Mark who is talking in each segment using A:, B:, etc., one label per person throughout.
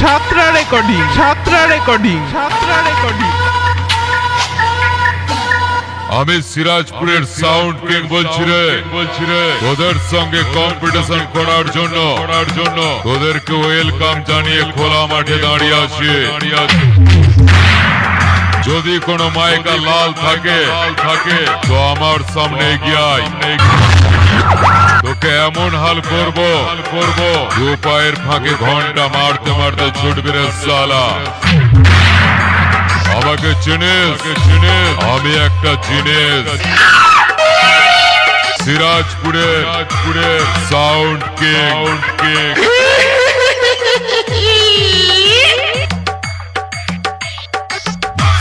A: Satra recording Satra recording Satra recording
B: আমি সিরাজপুরের sound king বলছি রে। বলছি রে। তোদের সঙ্গে কম্পিটিশন করার জন্য। করার জন্য। তোদেরকে ওয়েলকাম জানিয়ে খোলা মাঠে দাঁড়িয়ে আছি। দাঁড়িয়ে আছি। যদি কোনো মাইকা লাল থাকে লাল থাকে তো আমার সামনে এগিয়ে আয়। তোকে এমন হাল করব করব দু ফাঁকে ঘণ্টা মারতে মারতে ছুটবি রে সালা আমাকে চিনিস? চিনিস আমি একটা জিনিস। সিরাজপুরের সিরাজপুরের sound king sound king.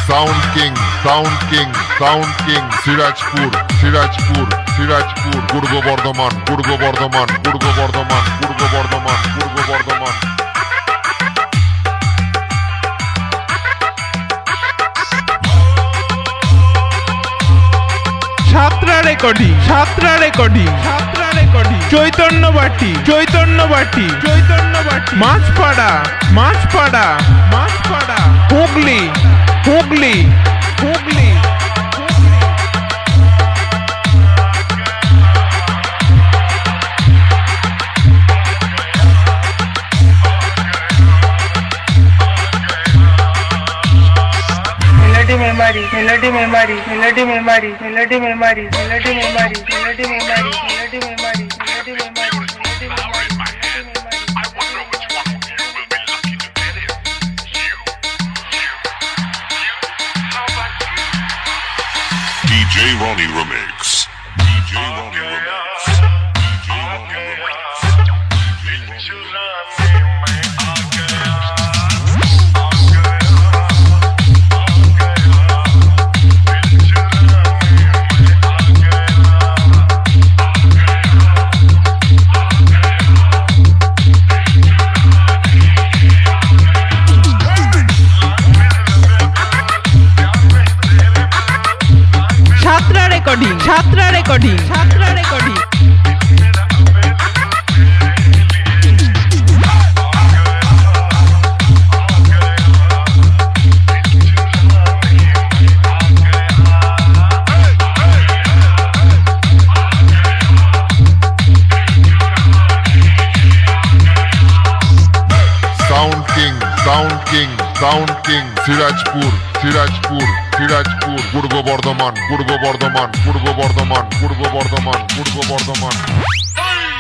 C: Sound king sound king sound king, Sirajpur Sirajpur. Sirajpur পূর্ব বর্ধমান পূর্ব বর্ধমান পূর্ব বর্ধমান পূর্ব বর্ধমান পূর্ব Bardhaman.
A: Satra recording Satra recording Satra recording. Chaitanya Bati Chaitanya Bati Chaitanya Bati Machpara Machpara Machpara.
D: melody melody melody melody melody melody.
E: DJ Ronnie
A: recording Satra recording Satra
C: Siraçpur, Siraçpur, Siraçpur, Burgo Bordaman, Burgo Bordaman, Burgo Bordaman, Burgo Bordaman, Burgo Bordaman. Burgo Bordaman.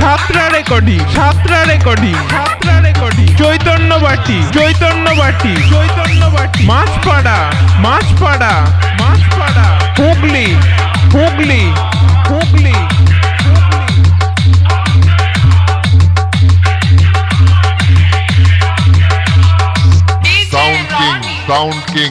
A: Satra recording Satra recording Satra recording. Chaitanya Bati Chaitanya Bati Chaitanya Bati. Machpara Machpara Machpara. Hooghly Hooghly Hooghly
C: sound king sound king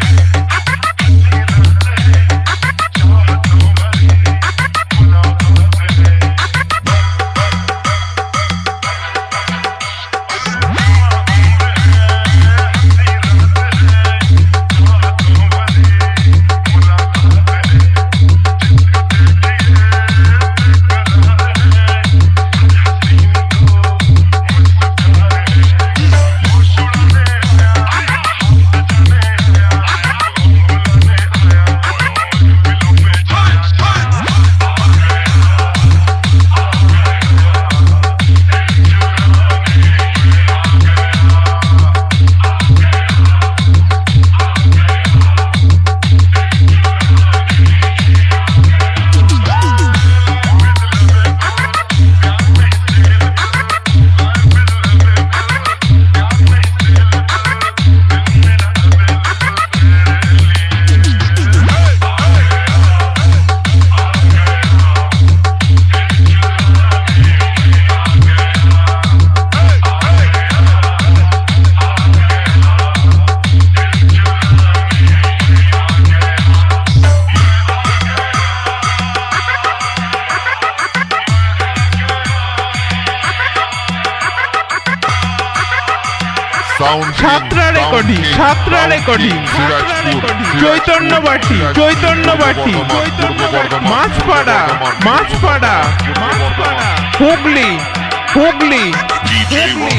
C: ছাত্রা recording Satra recording Chaitanya Bati Chaitanya Bati Machpara Machpara Hooghly Hooghly
A: Hooghly.